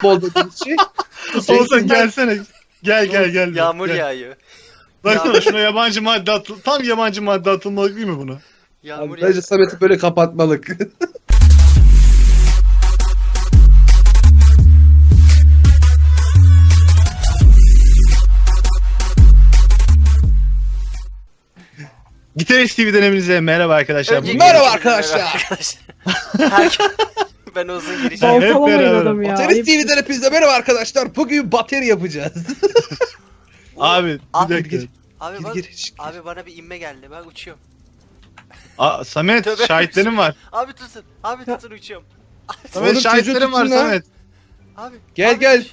futbol dediğiniz şey. Olsan gelsene. Gel gel gel. Yağmur gel. yağıyor. Baksana şuna yabancı madde atıl. Tam yabancı madde atılmalık değil mi buna? Yağmur Bence yağıyor. Samet'i böyle kapatmalık. Gitarist TV'den hepinize merhaba arkadaşlar. Önce Bugün- Merhaba arkadaşlar. arkadaşlar. Herkes- ben uzun Ben- hep beraber. ya. Baterist Ayıp. TV'den hepinize merhaba arkadaşlar. Bugün bateri yapacağız. Abi bir Abi, dakika. gir. Abi Gir bak. gir. Abi bana bir inme geldi. Ben uçuyorum. Aa, Samet Tövbe. şahitlerim var. Abi tutun. Abi tutun uçuyorum. Samet Oğlum, şahitlerim var tutun lan. Samet. Abi. Gel, abi gel. düş-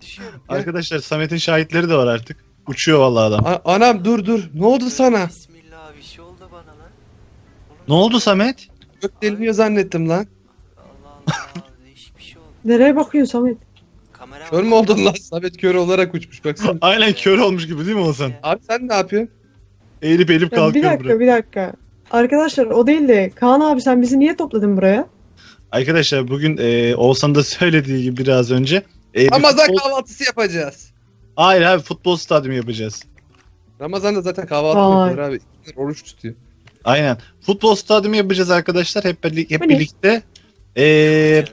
Düşüyorum. Arkadaşlar Samet'in şahitleri de var artık. Uçuyor vallahi adam. A- anam dur dur. Ne oldu sana? Bismillah bir şey oldu bana lan. Ne oldu Samet? Gök deliniyor zannettim lan. Değişik bir şey oldu. Nereye bakıyorsun Samet? Kamera Kör mü oldun lan? Samet kör olarak uçmuş baksana. Aynen kör olmuş gibi değil mi Olsan? Abi sen ne yapıyorsun? Eğilip eğilip Ya bir kalkıyor dakika buraya. bir dakika. Arkadaşlar o değil de Kaan abi sen bizi niye topladın buraya? Arkadaşlar bugün e, Oğuzhan'ın da söylediği gibi biraz önce. e, bir Ramazan futbol- kahvaltısı yapacağız. Hayır abi futbol stadyumu yapacağız. Ramazan'da zaten kahvaltı Vay. yapıyor abi. Oruç tutuyor. Aynen. Futbol stadyumu yapacağız arkadaşlar hep, birlik- hep Bu ne? birlikte. E, Yer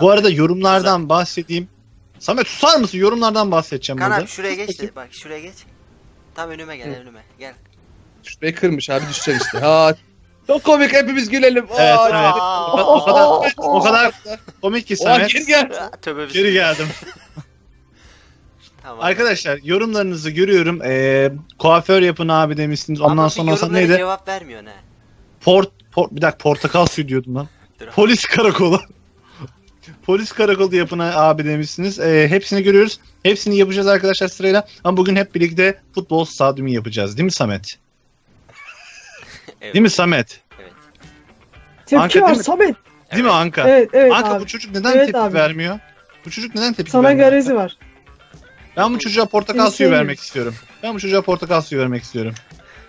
bu arada yorumlardan bahsedeyim. Samet susar mısın? Yorumlardan bahsedeceğim Kaan burada. abi şuraya geç de bak şuraya geç. Tam önüme gel Hı. önüme gel. Şurayı kırmış abi düşeceksin işte. Ha. Çok komik hepimiz gülelim. Evet, Aa, evet. Aa, O kadar o kadar komik ki Samet. geri gel. Tövbe Geri geldim. Tamam. Arkadaşlar yorumlarınızı görüyorum. Ee, kuaför yapın abi demişsiniz. Ondan Ama sonra sonra neydi? cevap vermiyor ne? Port, port bir dakika portakal suyu diyordum lan. Dur. Polis karakolu. Polis karakolu yapın abi demişsiniz. Ee, hepsini görüyoruz. Hepsini yapacağız arkadaşlar sırayla. Ama bugün hep birlikte futbol stadyumu yapacağız. Değil mi Samet? Evet. Değil mi Samet? Tepki Anka var değil mi? Samet. Değil mi Anka? Evet evet Anka abi. bu çocuk neden Evet tepki abi. vermiyor? Bu çocuk neden tepki Sana vermiyor? garezi var. Ben bu çocuğa portakal Seni suyu sevmiyorum. vermek istiyorum. Ben bu çocuğa portakal suyu vermek istiyorum.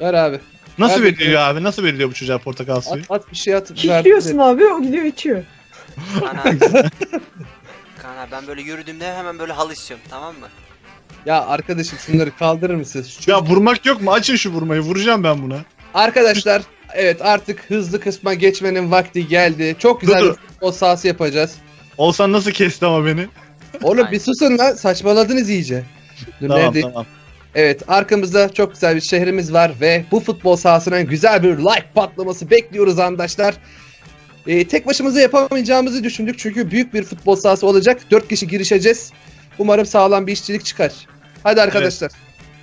Ver abi. Nasıl Abi- veriliyor abi? Nasıl veriliyor bu çocuğa portakal suyu? At, at bir şey at. ver. Kilitliyorsun abi o gidiyor içiyor. Kaan abi. Kaan abi ben böyle yürüdüğümde hemen böyle hal istiyorum tamam mı? Ya arkadaşım şunları kaldırır mısın? Şu- Ya vurmak yok mu? Açın şu vurmayı. Vuracağım ben buna. Arkadaşlar evet artık hızlı kısma geçmenin vakti geldi. Çok güzel Dur, bir futbol sahası yapacağız. Olsan nasıl kesti ama beni? Oğlum Aynen. bir susun lan saçmaladınız iyice. Dur, Tamam nerede- tamam. Evet arkamızda çok güzel bir şehrimiz var ve bu futbol sahasına güzel bir like patlaması bekliyoruz arkadaşlar. Ee, tek başımıza yapamayacağımızı düşündük çünkü büyük bir futbol sahası olacak. 4 kişi girişeceğiz. Umarım sağlam bir işçilik çıkar. Hadi arkadaşlar.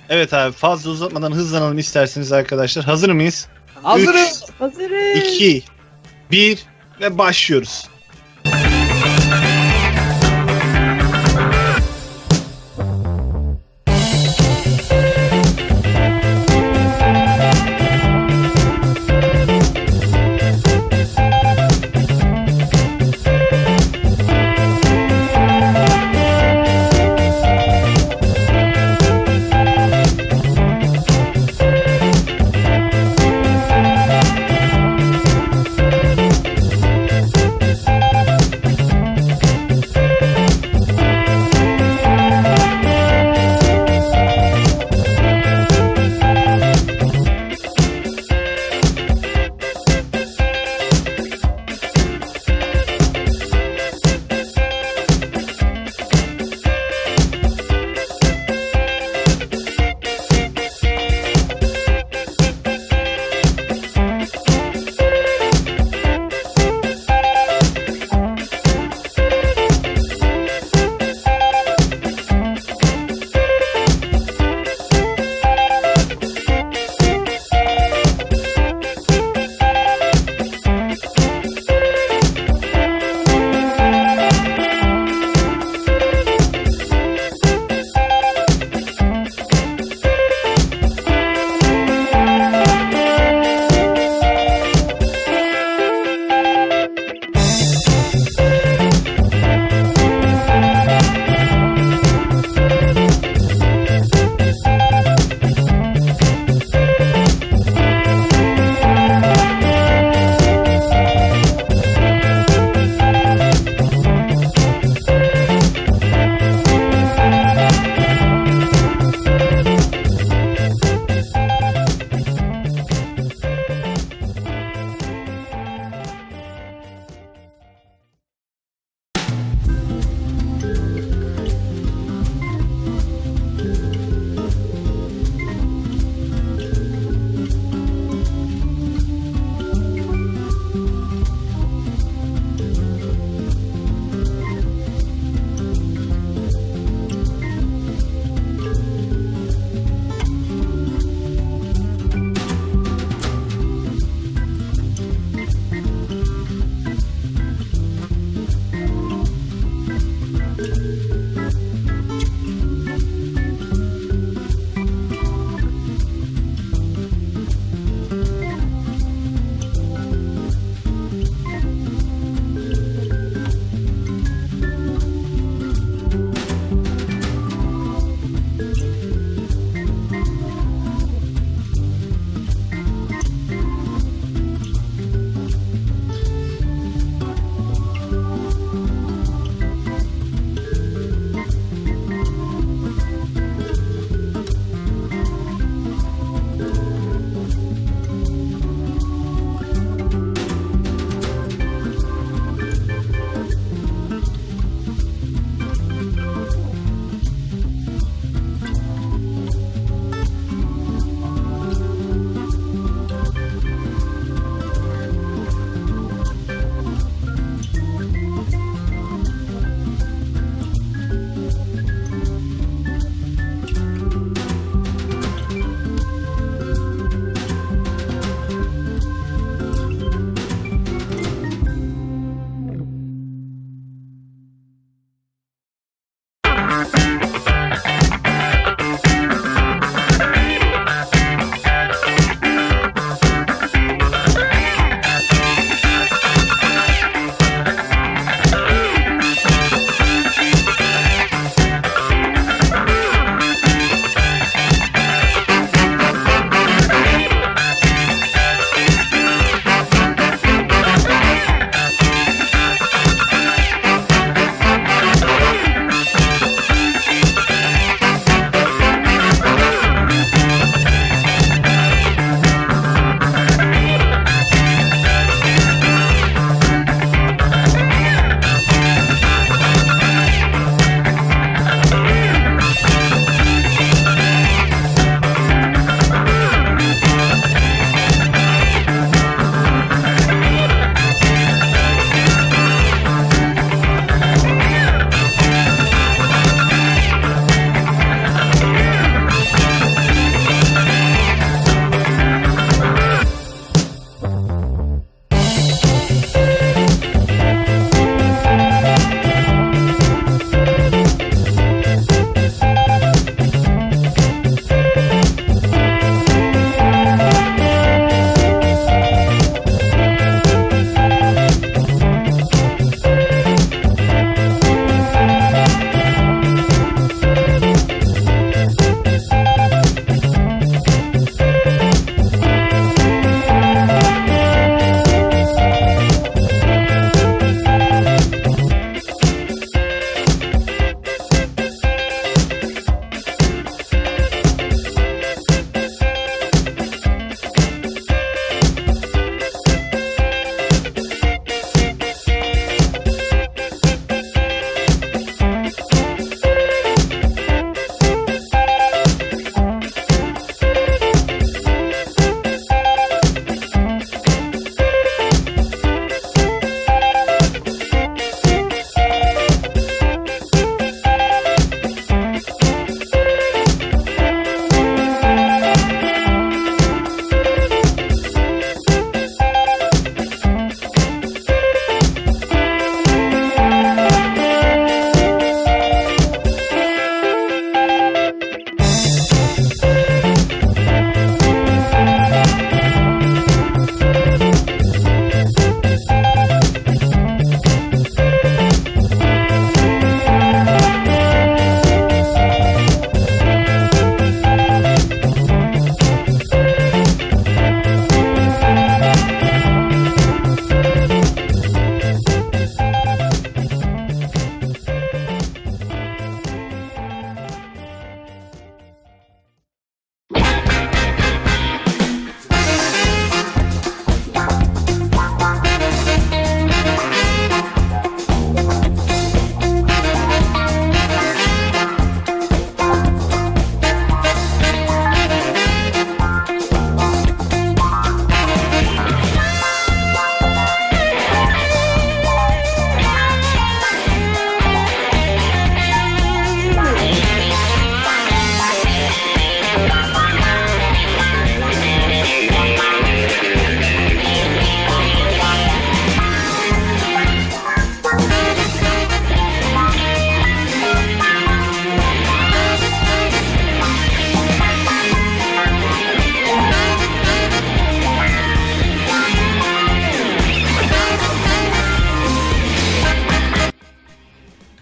Evet abi fazla uzatmadan hızlanalım isterseniz arkadaşlar. Hazır mıyız? Hazırız. Hazırız. 2 1 ve başlıyoruz.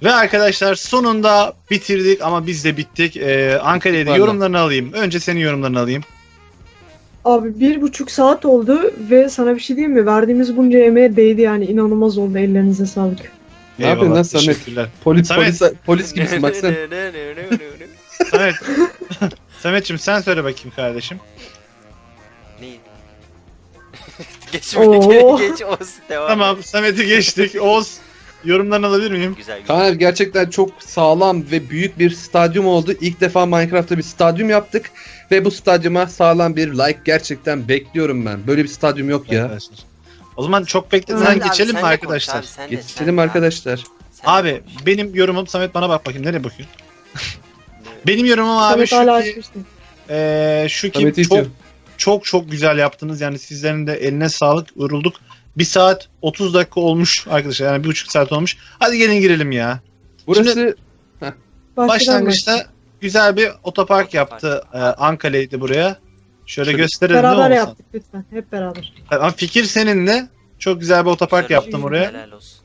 Ve arkadaşlar sonunda bitirdik ama biz de bittik. Ee, Ankara'ydı Vallahi. yorumlarını alayım. Önce senin yorumlarını alayım. Abi bir buçuk saat oldu ve sana bir şey diyeyim mi? Verdiğimiz bunca emeğe değdi yani inanılmaz oldu ellerinize sağlık. Ne yapıyorsun lan Samet? teşekkürler. Polis, Samet. polis, polis gibisin bak sen. Samet. Samet'ciğim sen söyle bakayım kardeşim. Neyi? geç Oo. geç Oğuz devam. Tamam Samet'i geçtik. Oğuz yorumlarını alabilir miyim? Güzel güzel. Kaan abi gerçekten çok sağlam ve büyük bir stadyum oldu. İlk defa Minecraft'ta bir stadyum yaptık. Ve bu stadyuma sağlam bir like gerçekten bekliyorum ben. Böyle bir stadyum yok ya. Arkadaşlar. O zaman çok abi, geçelim mi arkadaşlar? konuş abi, sen de, sen Geçelim arkadaşlar. Abi benim yorumum Samet bana bak bakayım nereye bakıyorsun? Benim yorumum abi Samet şu hala ki, açmıştım. eee, şu ki Samet'i çok çok çok güzel yaptınız. Yani sizlerin de eline sağlık. Yorulduk. 1 saat 30 dakika olmuş arkadaşlar. Yani bir buçuk saat olmuş. Hadi gelin girelim ya. Burası Başladan Başlangıçta güzel bir otopark yaptı. Ee, Ankara'ydı buraya. Şöyle Şöyle gösterelim ne Beraber olsa. yaptık lütfen. Hep beraber. Ama fikir seninle. Çok güzel bir otopark Şöyle yaptım oraya. Helal olsun.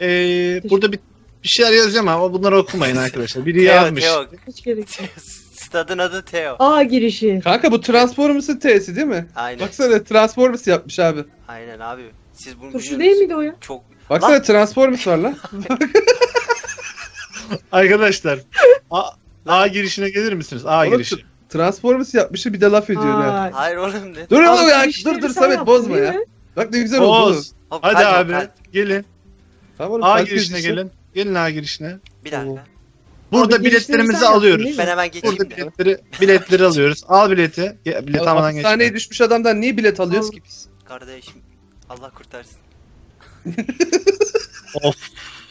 Ee, burada bir bir şeyler yazıyorum ama bunları okumayın arkadaşlar. Biri Teo, yazmış. Teo. Hiç gerek yok. Stadın adı Teo. A girişi. kanka bu Transformers'ın T'si değil mi? Aynen. Baksana Transformers yapmış abi. Aynen abi. Siz bunu Turşu biliyor değil musunuz? miydi o ya? Çok Baksana Transformers var lan. Arkadaşlar A, A girişine gelir misiniz? A Oğlum, girişi. Transformers yapmışı bir de laf ediyor ha. Aa, Hayır oğlum ne? Dur oğlum Abi ya girişleri dur dur sen Samet yaptın, bozma değil ya. mi? Bak ne güzel oldu. oğlum. Oğuz. Hop, Hadi yok, abi kalp. gelin. Tamam oğlum. A girişine gelin. Gelin A girişine. Bir dakika. Burada Abi biletlerimizi alıyoruz. Ben hemen geçeyim Burada biletleri biletleri alıyoruz. Al bileti. Ge- Bilet almadan geç. Hastaneye düşmüş adamdan niye bilet alıyoruz Al. ki biz? Kardeşim Allah kurtarsın. Of.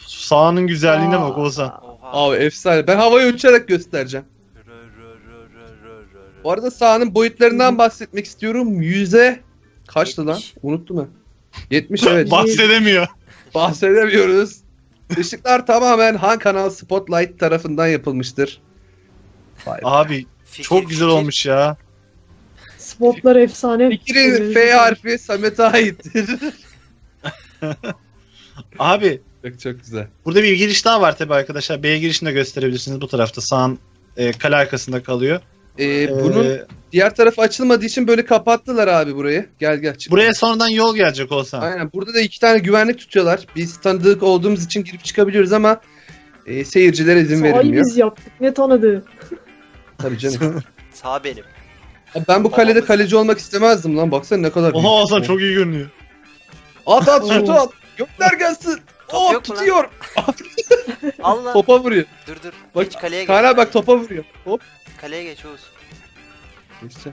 Sahanın güzelliğine bak. Oha. Abi efsane. Ben havayı uçarak göstereceğim. Rö, rö, rö, rö, rö, rö. Bu arada sahanın boyutlarından bahsetmek istiyorum. Yüze kaçtı lan? 70. Unuttum mu? 70 evet. Bahsedemiyor. Bahsedemiyoruz. Işıklar tamamen Han Kanal Spotlight tarafından yapılmıştır. Vay be. Abi Fikir, çok güzel fikir. olmuş ya. Spotlar efsane. Fikrin F harfi Samet'e aittir. Abi çok çok güzel. burada bir giriş daha var tabi arkadaşlar. B girişini de gösterebilirsiniz bu tarafta. Sağın e, kale arkasında kalıyor. Ee, bunun Ee, diğer tarafı açılmadığı için böyle kapattılar abi burayı. Gel gel çık. buraya sonradan yol gelecek olsa. Aynen burada da iki tane güvenlik tutuyorlar. Biz tanıdık olduğumuz için girip çıkabiliyoruz ama e, seyircilere izin Sahayı verilmiyor. biz yaptık. Ne tanıdı? Tabii canım. Sağ benim. Abi ben bu kalede kaleci olmak istemezdim lan. Baksana ne kadar büyük. Oha Oğuzhan çok iyi görünüyor. At at şutu at. Gönder gelsin. Top Oh tutuyor. Allah. Topa vuruyor. Dur dur. Bak, geç kaleye abi bak topa vuruyor. Hop. Kaleye geç Oğuz. İşte.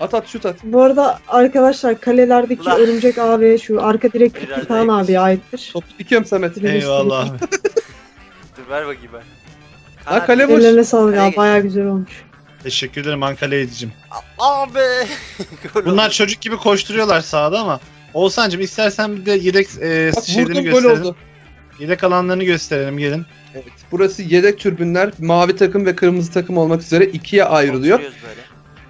At at şut at. Bu arada arkadaşlar kalelerdeki Ulan. örümcek abi şu arka direk Biraz Kaan daha abiye aittir. Topu dikiyorum Samet. Eyvallah. Dur ver bakayım ben. Ha, abi, kale boş. Ellerine sağlık Kaleye abi geç. baya güzel olmuş. Teşekkür ederim Ankara Edicim. Abi. Gol Bunlar oldu. çocuk gibi koşturuyorlar sahada ama Oğuzhan'cım istersen bir de yedek e, Bak şeylerini vurdum gol gösterelim. oldu. Yedek alanlarını gösterelim gelin. Evet. Burası yedek türbünler. Mavi takım ve kırmızı takım olmak üzere ikiye ayrılıyor. Oturuyoruz böyle.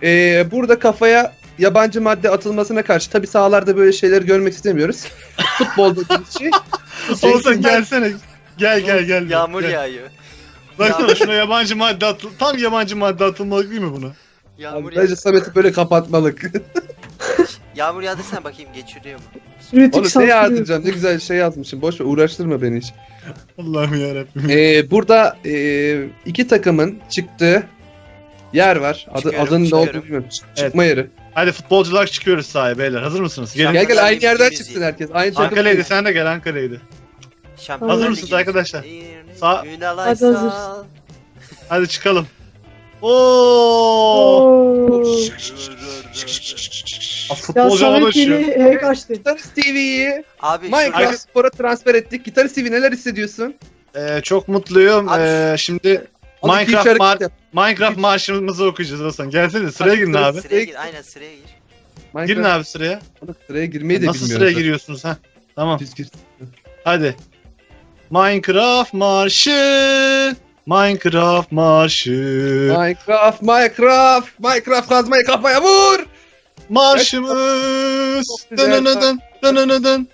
Ee, burada kafaya yabancı madde atılmasına karşı tabi sahalarda böyle şeyleri görmek istemiyoruz. Futbol dediğimiz şey. Oğuzhan gelsene. Gel gel gel. Yağmur gel. yağıyor. Baksana şuna yabancı madde atıl. Tam yabancı madde atılmalı değil mi buna? Yağmur Abi, yağıyor. bence Samet'i böyle kapatmalık. Yağmur yağdırsana bakayım geçiriyor mu? Rütük Oğlum ne yazdıracağım ne güzel şey yazmışım. Boş ver uğraştırma beni hiç. Allah'ım yarabbim. Ee, burada ee, iki takımın çıktığı yer var. Adı, Çıkıyorum, adının ne çıkıyorum. olduğunu bilmiyorum. Çık- Çıkma yeri. Hadi futbolcular çıkıyoruz sahaya beyler. Hazır mısınız? Gelin. Gel gel aynı yerden Ligi çıksın herkes. Aynı takım. Ankara'ydı sen de gel Ankara'ydı. Şampiyonlar Hazır mısınız arkadaşlar? Sağ- Hadi hazırız. Hadi çıkalım. Oo! Ya Futbolcu Samet uçuyor. yeni hack açtı. Gitarist TV'yi Abi Minecraft Spor'a transfer ettik. Gitarist TV neler hissediyorsun? Ee, çok mutluyum. Abi- Ee, şimdi Minecraft mar- yap. Minecraft marşımızı okuyacağız Hasan. Gelsene sıraya girin abi. sıraya gir. Aynen sıraya gir. Minecraft Girin abi sıraya. sıraya girmeyi de Nasıl bilmiyorum. sıraya giriyorsunuz ha? Tamam. Düz gir. Hadi. Minecraft marşı. Minecraft marşı. Minecraft, Minecraft, Minecraft kazmayı kafaya vur. Marşımız. Çok güzel. Dınınıdın, dınınıdın.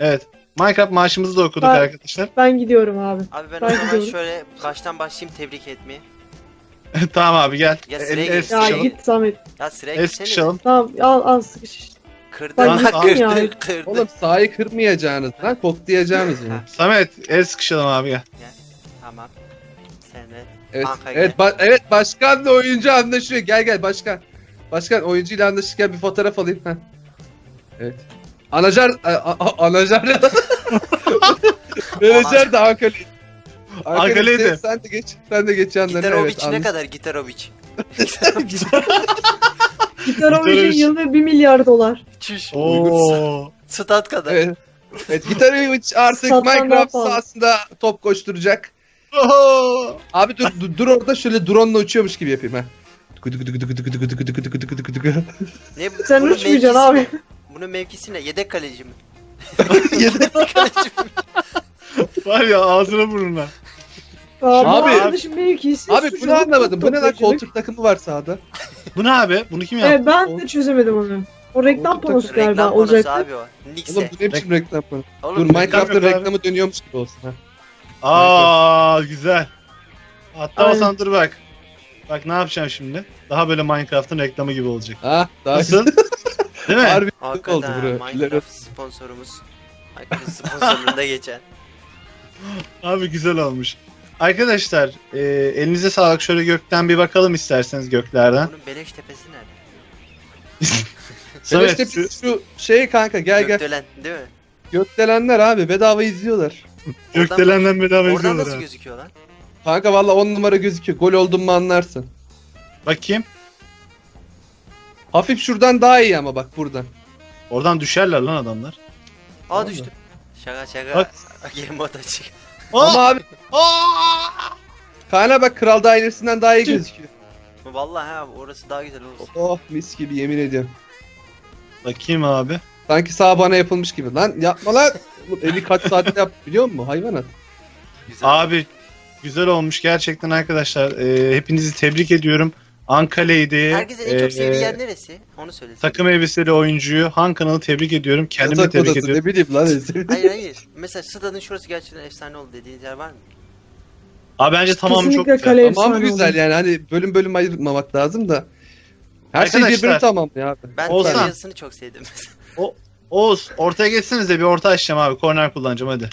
Evet. Minecraft maaşımızı da okuduk Ben- arkadaşlar. Ben gidiyorum abi. Abi ben Ben o zaman şöyle baştan başlayayım tebrik etmeye. tamam abi gel. Ya El, sıraya el geç. Ya sıkışalım. git Samet. Ya sıraya El gitsene. sıkışalım. Tamam al al sıkış. Kırdı. Ben gittim kırdı, ya. kırdı. Oğlum sahayı kırmayacaksınız lan koklayacağınız yani. Samet el sıkışalım abi gel. Tamam. Evet, Kanka evet, ba- evet başkanla oyuncu anlaşıyor. Gel gel başkan. Başkan oyuncuyla anlaşırken bir fotoğraf alayım. Heh. Evet. Anajar, a- a- anajar. Menajer de Ankara'ydı. Ankara'ydı. Sen, sen de geç, sen de geç yanlarına. Gitarovic evet, ne anlaş- kadar Gitarovic? Gitarovic'in Gitarovic. yılı 1 milyar dolar. Çüş. Oo. Stat kadar. Evet. Evet, Gitarovic artık Minecraft sahasında top koşturacak. Abi dur, dur, dur orada şöyle drone'la uçuyormuş gibi yapayım ha. Ne, Sen bunun uçmayacaksın mevkisi abi. Bunun mevkisi ne? Yedek kaleci mi? Yedek- kaleci mi? Var ya ağzına burnuna. Abi, Abi- mevkisi Abi bunu suçluluk anlamadım. Bu ne lan toplayıcılık. koltuk takımı var sahada. Bu ne abi? Bunu kim yaptı? Evet ben de çözemedim onu. O reklam Koltuk panosu takımı. galiba Reklam olacaktı. abi o. Oğlum Nix'e. bu ne biçim reklam bu? Oğlum, Dur reklam- Minecraft'ın yok abi. reklamı dönüyormuş gibi olsun ha. Aa güzel. Hatta Aynen. Hasan dur bak. Bak ne yapacağım şimdi? Daha böyle Minecraft'ın reklamı gibi olacak. Ah daha Nasıl? Değil mi? Harbi oldu Hakikaten bro. Minecraft sponsorumuz. Minecraft sponsorluğunda geçen. Abi güzel olmuş. Arkadaşlar e, elinize sağlık. Şöyle gökten bir bakalım isterseniz göklerden. Bunun beleş tepesi nerede? Samet, işte şu şu şey kanka gel gel. Gökdelen değil mi? Gökdelenler abi bedava izliyorlar. gökdelenden bedava Oradan izliyorlar nasıl gözüküyor lan? Kanka valla 10 numara gözüküyor. Gol oldun mu anlarsın. Bakayım. Hafif şuradan daha iyi ama bak buradan. Oradan düşerler lan adamlar. Aa Vallahi. düştüm. Şaka şaka. Bak. Game mode açık. Ama abi Aa! Kaan'a bak kral dairesinden daha iyi gözüküyor. Vallahi ha orası daha güzel olsun. Oh mis gibi yemin ediyorum. Bakayım abi. Sanki sağ bana yapılmış gibi. Lan yapma lan. Oğlum evi kaç saatte yap biliyor musun hayvanat? Güzel. Abi güzel olmuş gerçekten arkadaşlar. E, hepinizi tebrik ediyorum. Ankara'ydı. Herkesin en çok sevdiği yer neresi? Onu söylesin. Takım elbiseli oyuncuyu Han kanalı tebrik ediyorum. Kendimi Yatak tebrik odası ediyorum. ne bileyim lan. Hayır hayır. Mesela stadın şurası gerçekten efsane oldu dediğiniz yer var mı? Abi bence tamamı çok Kesinlikle güzel. kale Tamam efsane güzel oldu. yani hani bölüm bölüm ayırmamak lazım da. Her şey Arkadaşlar, birbirini tamamlıyor abi. Ben yazısını çok sevdim. Oğuz ortaya geçsenize bir orta açacağım abi. Korner kullanacağım hadi.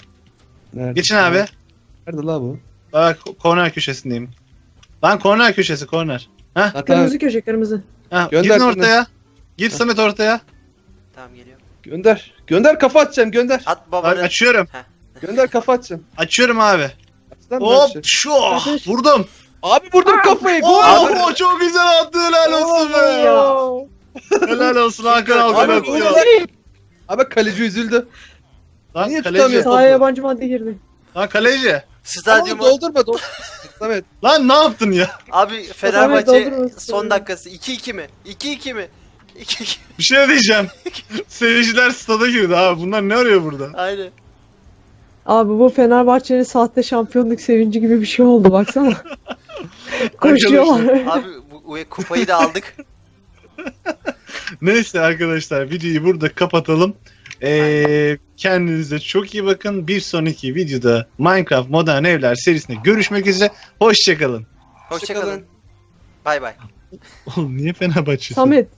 Nerede? Geçin abi. Nerede la bu? Bak korner köşesindeyim. Lan korner köşesi korner. Ha, tamam. Kırmızı köşe kırmızı. Ha, Gönder girin şunu. ortaya. Gir Samet ortaya. tamam geliyorum. Gönder. Gönder kafa atacağım gönder. At Bak, babanı. açıyorum. Gönder kafa atacağım. Açıyorum abi. Aç lan Hop şu vurdum. Abi vurdum kafayı. Gol. Oo çok güzel attı helal olsun be. Ya. Helal olsun Hakan Abi, atıyor. vurdum. Abi kaleci üzüldü. Lan Niye kaleci. tutamıyor? Sahaya yabancı madde girdi. Lan kaleci. Tamam Stadyumu. doldurma doldurma. Samet. Lan ne yaptın ya? Abi Fenerbahçe doldurmasın. son dakikası 2-2 mi? 2-2 mi? 2-2. Bir şey diyeceğim. Seyirciler stada girdi abi. Bunlar ne arıyor burada? Aynen. Abi bu Fenerbahçe'nin sahte şampiyonluk sevinci gibi bir şey oldu baksana. Koşuyorlar. Abi bu, bu kupayı da aldık. Neyse arkadaşlar videoyu burada kapatalım. Ee, kendinize çok iyi bakın. Bir sonraki videoda Minecraft Modern Evler serisinde görüşmek üzere. Hoşçakalın. Hoşçakalın. Bay bay. Oğlum niye Fenerbahçe'sin? Samet